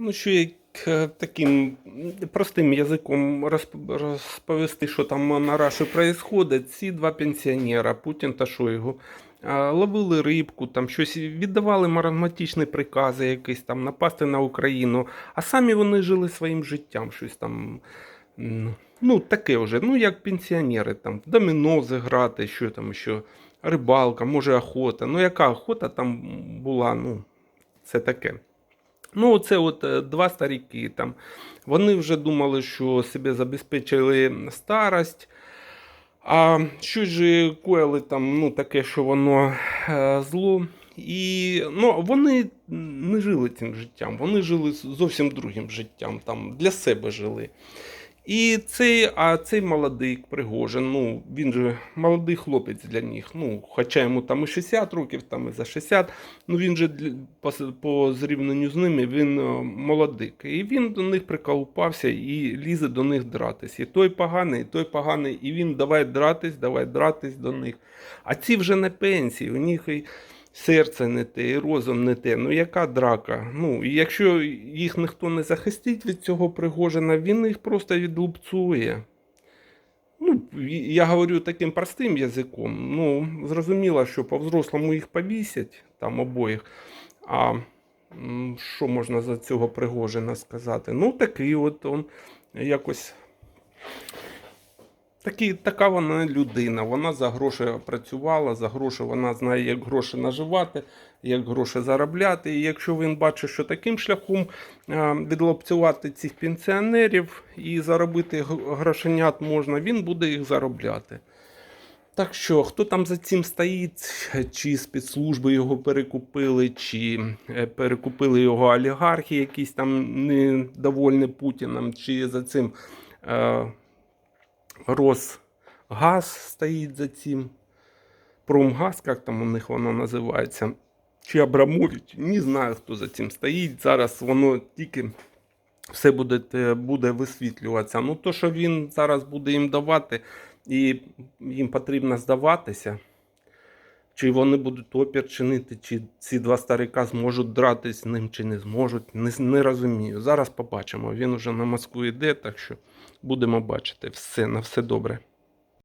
Ну, що як е, таким простим язиком розповісти, що там на Раші відбувається. Ці два пенсіонера, Путін та Шойгу, ловили рибку, там щось віддавали маразматичні прикази, якісь там напасти на Україну, а самі вони жили своїм життям, щось там. Ну, таке вже, ну як пенсіонери, там, доміно зіграти, що там ще, рибалка, може охота. Ну, яка охота там була, ну, це таке. Ну, це от е, два старіки там. Вони вже думали, що себе забезпечили старость. А щось же коїли там, ну, таке, що воно е, зло. І ну, вони не жили цим життям, вони жили зовсім другим життям, там, для себе жили. І цей, а цей молодий Пригожин, ну, він же молодий хлопець для них. Ну, хоча йому там і 60 років, там і за 60, ну він же по, по зрівнянню з ними він е, молодик. І він до них приколупався і лізе до них дратись. І той поганий, і той поганий, і він давай дратись, давай дратись до них. А ці вже на пенсії, у них і серце не те, і розум не те. Ну яка драка? Ну, якщо їх ніхто не захистить від цього Пригожина, він їх просто відлупцує. Ну, я говорю таким простим язиком. Ну, зрозуміло, що по-взрослому їх повісять, там обоїх. А що можна за цього Пригожина сказати? Ну, такий от он якось. Такі, така вона людина. Вона за гроші працювала, за гроші вона знає, як гроші наживати, як гроші заробляти. І якщо він бачить, що таким шляхом е, відлопцювати цих пенсіонерів і заробити грошенят можна, він буде їх заробляти. Так що, хто там за цим стоїть, чи спецслужби його перекупили, чи е, перекупили його олігархи, якісь там недовольні Путіним, чи за цим е, Росгаз стоїть за цим, Промгаз, як там у них воно називається, чи Абрамович, не знаю, хто за цим стоїть. Зараз воно тільки все буде, буде висвітлюватися. Ну, то, що він зараз буде їм давати, і їм потрібно здаватися. Чи вони будуть опір чинити, чи ці два старика зможуть дратись з ним, чи не зможуть, не, не розумію. Зараз побачимо. Він уже на Москву йде, так що будемо бачити. Все, на все добре.